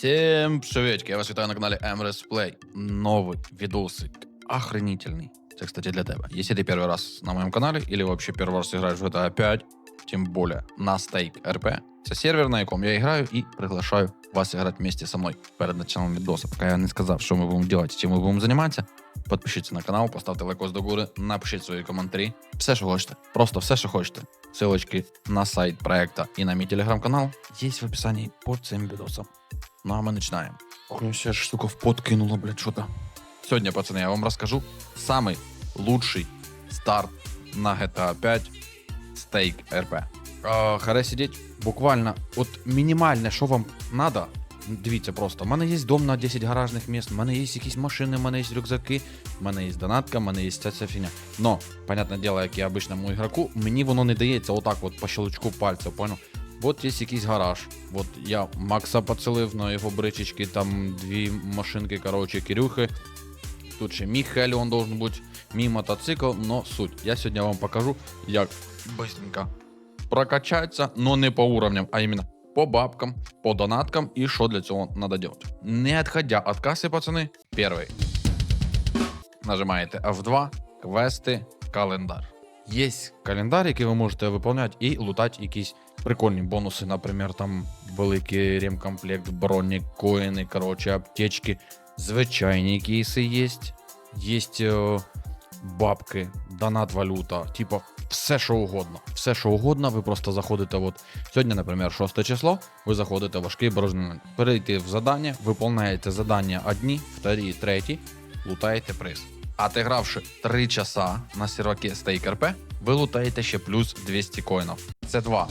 Всем приветики, я вас вітаю на каналі Emrys Play. Новый видосик, охренительный. Это, кстати, для тебя. Если ты первый раз на моем канале или вообще первый раз играешь в GTA 5, тем более на стейк РП, це сервер, на якому я граю і приглашаю вас играть вместе со мной перед началом видоса. Пока я не сказав, що ми будемо делать, чим ми будемо займатися, підпишіться на канал, поставте лайкос до гори, напишіть свої коментарі. Все, що хочете. Просто все, що хочете. Ссылочки на сайт проекта и на мой телеграм-канал есть в описании под цим видосом. Ну а мы начинаем. Ох, я сейчас штука в пот кинула, блядь, что-то. Сегодня, пацаны, я вам расскажу самый лучший старт на GTA 5 стейк РП. А, харе сидеть буквально от мінімальне, що вам надо. Дивіться просто, у мене є дом на 10 гаражних місць, у мене є якісь машини, у мене є рюкзаки, у мене є донатка, у мене є ця ця фігня. Но, понятне діло, як і обичному ігроку, мені воно не дається отак от по щелчку пальця, понял? От є якийсь гараж. От я Макса поцілив на його бричечки, там дві машинки, короче, Кирюхи. Тут ще Міхель, он должен бути, мій мотоцикл, но суть. Я сьогодні вам покажу, як быстренько прокачаться, но не по уровням, а именно по бабкам, по донаткам и что для цього надо делать. Не отходя от кассы, пацаны, первый. Нажимаєте F2, квести, календар. Є календар, який ви можете виконувати і лутати якісь прикольні бонуси, наприклад, там великий ремкомплект, броні, коїни, коротше, аптечки. Звичайні кейси є. Є е, бабки, донат валюта, типу, все, що угодно. Все, що угодно, ви просто заходите. от, Сьогодні, наприклад, 6 число, ви заходите в важкий борожнин. Перейти в задання, виконуєте задання одні, вторі, треті, лутаєте приз. А отігравши 3 часа на серваке Stake RP, ви лутаєте ще плюс 200 коїнів. Це два.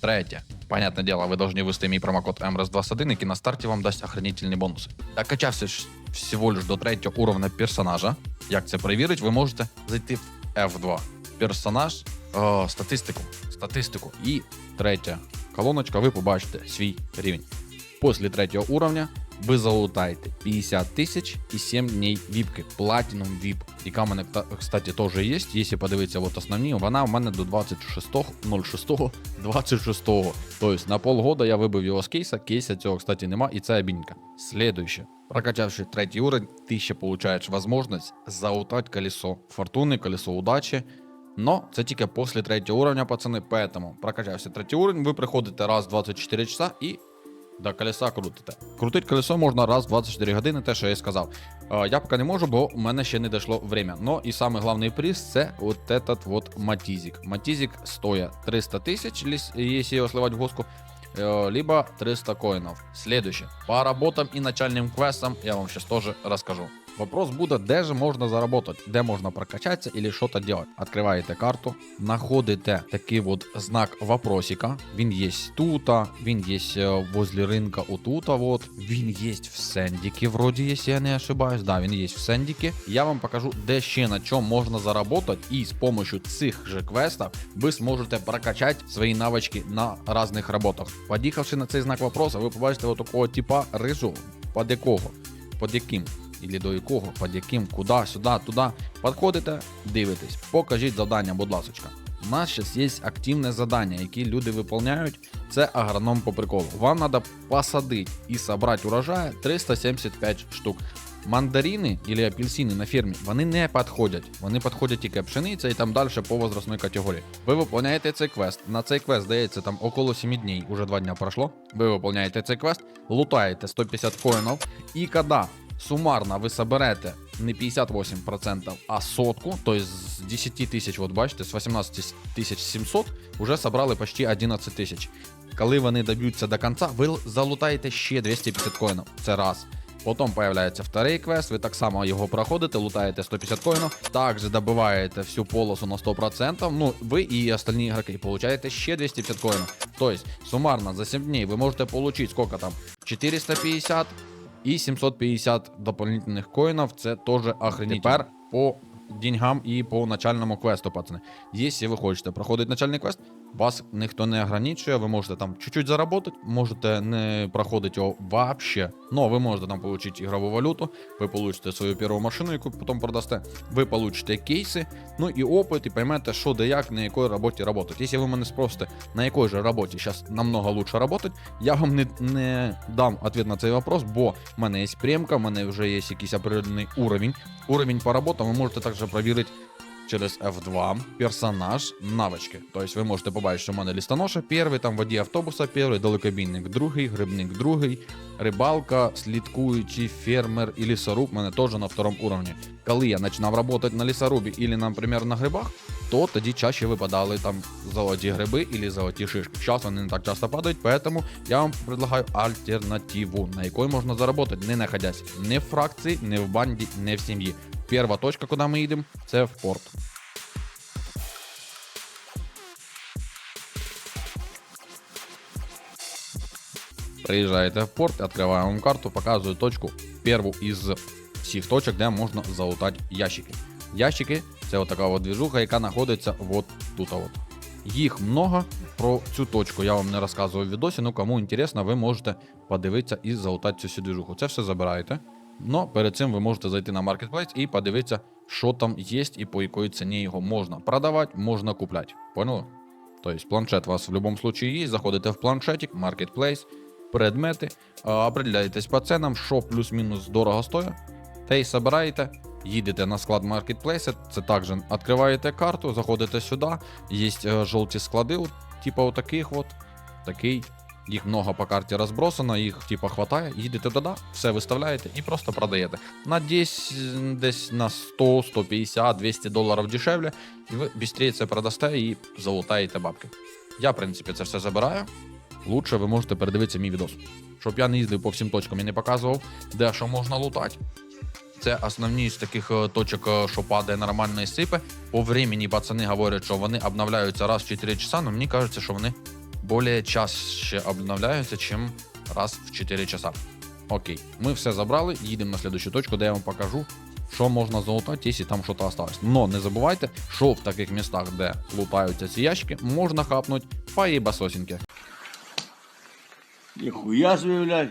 Третье. Понятное дело, вы должны ввести мой промокод MRS21, и на старте вам дасть охранительный бонус. Докачався всего лишь до третього уровня персонажа. Як це перевірити, ви можете зайти в F2. Персонаж, о, статистику. Статистику. І третя колоночка, ви побачите свій рівень. Після третього уровня ви залутаєте 50 тисяч і 7 днів віпки. Platinum VIP, яка в мене, кстати, теж є. Якщо подивитися от основні, вона в мене до 26.06.26. Тобто на полгода я вибив його з кейса, кейса цього, кстати, нема, і це обінька. Следующее. Прокачавши третій уровень, ти ще получаєш можливість заутати колесо фортуни, колесо удачі. Но це тільки після третього уровня, пацани. Поэтому прокачався третій уровень, ви приходите раз в 24 часа і до колеса крутите. Крутить колесо можна раз в 24 години, те, що я і сказав. Е, Я поки не можу, бо у мене ще не дійшло время. Но і самий головний приз це от этот вот матізик. Матізик стоїть 300 тисяч, якщо його сливати в госку, э, либо 300 коинов. Следующее. По работам и начальным квестам я вам сейчас тоже расскажу. Вопрос буде, де же можна заработать, де можна прокачатися или що-то делать. Откриваєте карту, знаходите такий вот знак вопросика. Він є тут, він є е, возле ринка отута, вот. Він є в сендіки, вроді, якщо я не ошибаюсь. Да, він є в сендіки. Я вам покажу, де ще на чому можна заработать, і з помощью цих же квестів ви зможете прокачати свої навички на різних роботах. Под'їхавши на цей знак вопроса, ви побачите от такого типа рижу, под якого, под яким. Ілі до якого, під яким, куди, сюди, туди. Підходите, дивитесь, покажіть завдання, будь ласочка. У нас зараз є активне завдання, які люди виконують. Це агроном по приколу. Вам треба посадити і зібрати урожаю 375 штук. Мандарини або апельсини на фермі вони не підходять. Вони підходять тільки пшениця і там далі по возрастної категорії. Ви виконуєте цей квест. На цей квест дається там около 7 днів, уже 2 дня пройшло. Ви виконуєте цей квест, лутаєте 150 коїнів, і коли суммарно ви соберете не 58%, а сотку, то есть з 10 тисяч, от бачите, з 18 тисяч 700 вже собрали почти 11 тисяч. Коли вони доб'ються до кінця, ви залутаєте ще 250 коїнів. Це раз. Потім появляється второй квест, ви так само його проходите, лутаєте 150 коїнів, також добиваєте всю полосу на 100%, ну, ви і остальні ігроки получаєте ще 250 коїнів. Тобто, суммарно за 7 днів ви можете отримати сколько там? 450 і 750 дополнительных коїнів. Це теж охренеть. Тепер по деньгам і по начальному квесту, пацани. Якщо ви хочете проходити начальний квест, Вас ніхто не ограничує, ви можете там чуть-чуть заработати, можете не проходити його вообще. Но ви можете там отримати ігрову валюту, ви получите свою першу машину, яку потім продасте, ви получите кейси, ну і опит, і поймете, що де як, на якій роботі працювати. Якщо ви мене спросите, на якій же роботі зараз намного лучше працювати, я вам не, не дам відповідь на цей вопрос, бо в мене є премка, в мене вже є якийсь определений уровень. Уровень по роботам ви можете також перевірити через F2 персонаж навички. Тобто ви можете побачити, що в мене лістоноша перший, там водій автобуса перший, далекобійник другий, грибник другий, рибалка, слідкуючий фермер і лісоруб в мене теж на второму уровні. Коли я починав працювати на лісорубі або, наприклад, на грибах, то тоді чаще випадали там золоті гриби або золоті шишки. Зараз вони не так часто падають, поэтому я вам предлагаю альтернативу, на якій можна заработати, не находясь ні в фракції, ні в банді, ні в сім'ї. Перша точка, куди ми їдемо, це в порт. Приїжджаєте в порт, відкриваємо карту, показую точку, перву із всіх точок, де можна залутати ящики. Ящики це отака от двіжуха, яка знаходиться от тут. От. Їх много. Про цю точку я вам не розказував в відосі. Ну кому інтересно, ви можете подивитися і залутати цю двіжуху. Це все забираєте. Но перед цим ви можете зайти на Marketplace і подивитися, що там є і по якій ціні його можна продавати, можна купляти. Поняли? Тобто планшет у вас в будь-якому випадку є. Заходите в планшетик, Marketplace, предмети, определяєтесь по ценам, що плюс-мінус дорого стоїть, те й собираєте. Їдете на склад маркетплейса, це також відкриваєте карту, заходите сюди, є е, жовті склади, типу отаких от, такий. Їх много по карті розбросано, їх типу хватає, їдете туди, все виставляєте і просто продаєте. На десь, десь на 100, 150, 200 доларів дешевле, і ви швидше це продасте і залутаєте бабки. Я, в принципі, це все забираю. Лучше ви можете передивитися мій відос. Щоб я не їздив по всім точкам і не показував, де що можна лутати. Це основні з таких е, точок, е, що падає нормальної сипи. По времени пацани говорять, що вони обновляються раз в 4 часа, але мені кажеться, що вони більше чаще обновляються, ніж раз в 4 часа. Окей, ми все забрали, їдемо на слідчу точку, де я вам покажу, що можна залутати, якщо там щось осталось. Но не забувайте, що в таких містах, де лутаються ці ящики, можна хапнути поїбасосіньки. Ніхуя собі, блядь.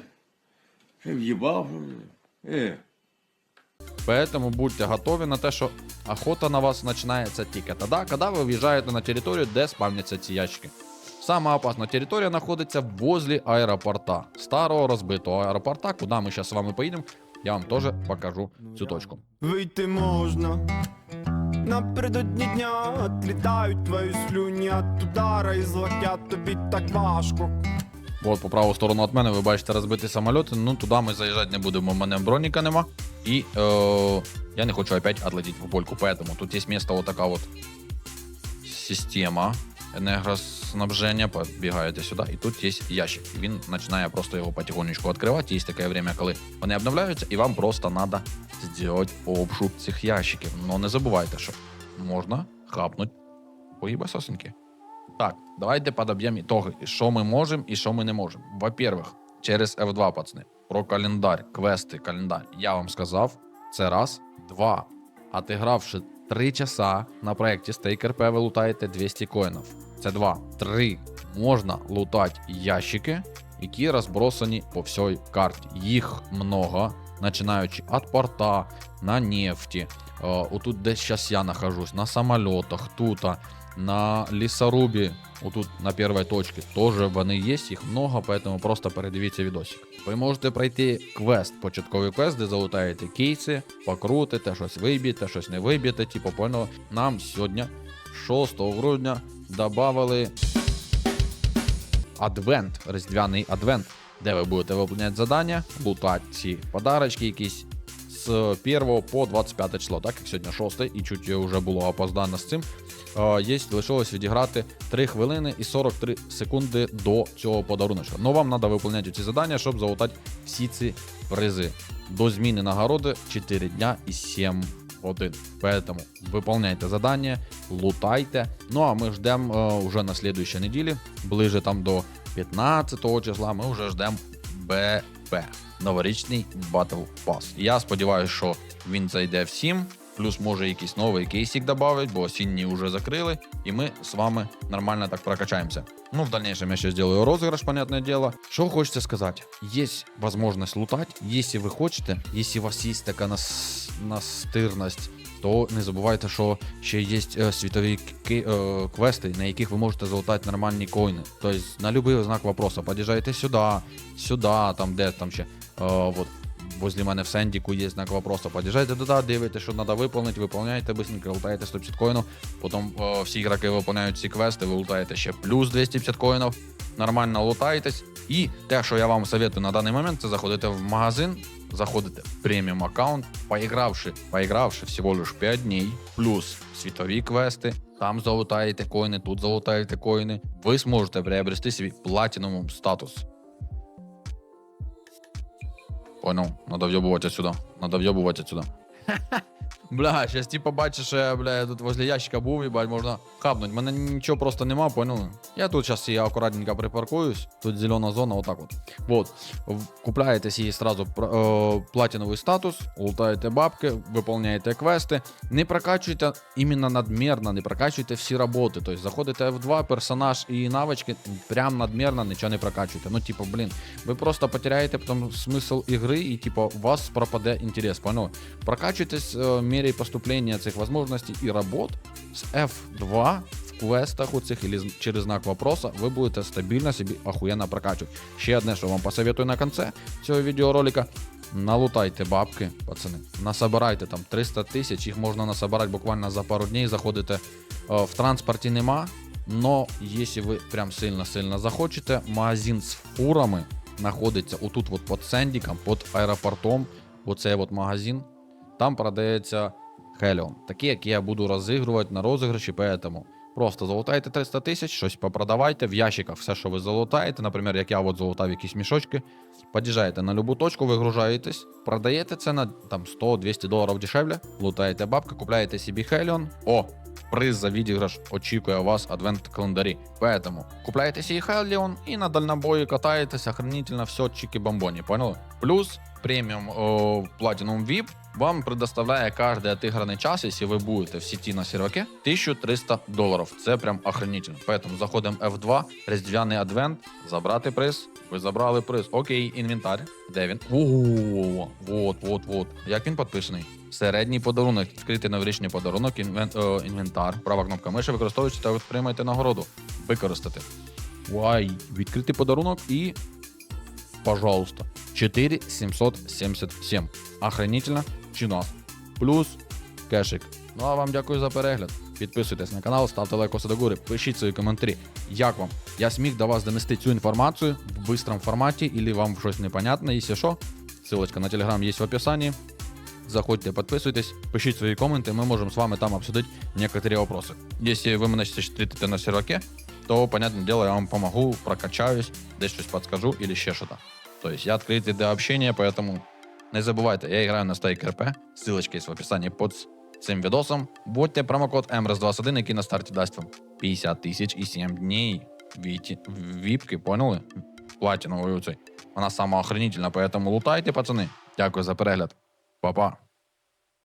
Ще в'їбав. Е. Поэтому будьте готові на те, що охота на вас починається тільки тоді, коли ви в'їжджаєте на територію, де спавняться ці ящики. Сама опасна територія знаходиться возле аеропорта, старого розбитого аеропорта, куди ми зараз з вами поїдемо. Я вам теж покажу цю точку. Вийти можна Напередодні дня Отлітають твої слюні от удара і злетять тобі так важко От по праву сторону від мене ви бачите розбитий самоліт. Ну туди ми заїжджати не будемо. У мене броніка нема. І е, я не хочу опять отлетіти в польку. Поэтому тут є місто вот така от система енергоснабження. Побігаєте сюди, і тут є ящик. І Він починає просто його потихонечку відкривати. Є таке время, коли вони обновляються, і вам просто треба зробити обшук цих ящиків. Но не забувайте, що можна хапнути поїбасосеньки. Так, давайте подоб'ємо ітоги, що ми можемо і що ми не можемо. Во-первых, через F2, пацани, про календар, квести, календар. Я вам сказав, це раз. Два. Отигравши 3 часа на проєкті Stake RP, ви лутаєте 200 коїнів. Це два. Три. Можна лутати ящики, які розбросані по всій карті. Їх много, починаючи від порта, на нефті. Е, Отут, десь зараз я нахожусь, на самолітах, тут, на лісорубі, отут на першій точці, теж вони є, їх много, поэтому просто передивіться відосик. Ви можете пройти квест, початковий квест, де залутаєте кейси, покрутите, щось виб'єте, щось не виб'єте. Типу, поняли, нам сьогодні, 6 грудня, додали адвент, різдвяний адвент, де ви будете виконувати завдання, лутати ці подарочки якісь з 1 по 25 число, так як сьогодні 6 і чуть вже було опоздано з цим. Е, Є, лишилось відіграти 3 хвилини і 43 секунди до цього подаруночка. Ну вам треба виконувати ці завдання, щоб залутати всі ці призи. До зміни нагороди 4 дня і 7 годин. Поэтому выполняйте задання, лутайте. Ну а ми ждемо е, вже на слідуючій неділі, ближе там до 15 числа, ми вже ждемо БП. Новорічний Battle Pass. Я сподіваюся, що він зайде всім. Плюс може якийсь новий кейсик додати, бо осінні вже закрили, і ми з вами нормально так прокачаємося. Ну, в дальнейшем я ще сделаю розыгрыш, понятное дело. Що хочеться сказати? Є можливість лутати, якщо ви хочете, якщо у вас є така нас... настирність, то не забувайте, що ще є е, світові е, квести, на яких ви можете залутати нормальні коїни. Тобто на будь-який знак вопроса под'їжджайте сюди, сюди, там де там ще. Е, вот. Возле мене в сендіку є знак вопроса. Под'їжджайте туди, дивитесь, що треба виконати, виповняєте быстренько, лутаєте 150 коїнів. Потім е, всі ігроки виконують ці квести, ви лутаєте ще плюс 250 коїнів. Нормально лутаєтесь. І те, що я вам советую на даний момент, це заходите в магазин, заходите в преміум аккаунт, поігравши, поігравши всього лиш 5 днів, плюс світові квести, там залутаєте коїни, тут залутаєте коїни. Ви зможете приобрести собі платінум статус. Понял, надо въебывать отсюда. Надо въебывать отсюда. Бля, сейчас типа бачиш, що я, бля, тут возле ящика був, їбать, можна хапнуть. Мене нічого просто нема, поняли? Я тут зараз я акуратненько припаркуюсь. Тут зелена зона, отак от. Вот. Купляєте її сразу пр- е, платиновий статус, лутаєте бабки, виповняєте квести. Не прокачуйте іменно надмірно, не прокачуйте всі роботи. Тобто заходите в 2 персонаж і навички, прям надмірно нічого не прокачуйте. Ну, типу, блін, ви просто потеряєте потім смисл ігри, і типу, у вас пропаде інтерес. Понял? Прокачуйтесь е, мірі поступлення цих можливостей і робот з F2 в квестах у цих или через знак вопроса ви будете стабільно собі охуєнно прокачувати. Ще одне, що вам посоветую на кінці цього відеоролика. Налутайте бабки, пацани. Насобирайте там 300 тисяч, їх можна насобирати буквально за пару днів. Заходите е, в транспорті нема. Но якщо ви прям сильно-сильно захочете, магазин з фурами знаходиться отут от під сендіком, під аеропортом. Оцей от магазин. Там продається Helion. Такі, які я буду розігрувати на розіграші, поэтому просто залутайте 300 тисяч, щось попродавайте в ящиках все, що ви залутаєте. Наприклад, як я от залутав якісь мішочки. Під'їжджаєте на любу точку, вигружаєтесь, продаєте це на там 100-200 доларів дешевле, лутаєте бабки, купляєте собі Helion. О, приз за відіграш очікує вас адвент календарі. Поэтому купляєте собі Helion і на дальнобої катаєтесь охренительно все чики-бомбоні, поняли? Плюс преміум о, Platinum VIP вам предоставляє кожний отиграний час, якщо ви будете в сеті на серваке, 1300 доларів. Це прям охренительно. Поэтому заходимо F2, різдвяний адвент, забрати приз. Ви забрали приз. Окей, інвентар. Де він? О, вот, вот, вот. Як він підписаний? Середній подарунок, відкритий новорічний подарунок, інвен... о, інвентар, права кнопка миші, використовуючи та отримайте нагороду. Використати. Вай, відкритий подарунок і пожалуйста. 4777. Охренительно. Чинос. Плюс кешик. Ну а вам дякую за перегляд. Підписуйтесь на канал, ставте лайкоси до гори, пишіть свої коментарі. Як вам? Я зміг до вас донести цю інформацію в бистрому форматі, или вам щось непонятно, якщо що. Ссылочка на телеграм є в описании. Заходьте, підписуйтесь, пишіть свої коменти, ми можемо з вами там обсудити некоторі вопроси. Якщо ви мене ще встретите на серваке, то, понятное дело, я вам помогу, прокачаюсь, десь щось подскажу или ще що-то. То есть я открытый до общения, поэтому не забывайте, я играю на стейк РП, ссылочка есть в описании под цим відосом. Вводьте промокод MRS21, який на старті дасть вам 50 тисяч і 7 днів віті, віпки, поняли? Платінової оцей. Вона сама охренительна, поэтому лутайте, пацани. Дякую за перегляд. Па-па.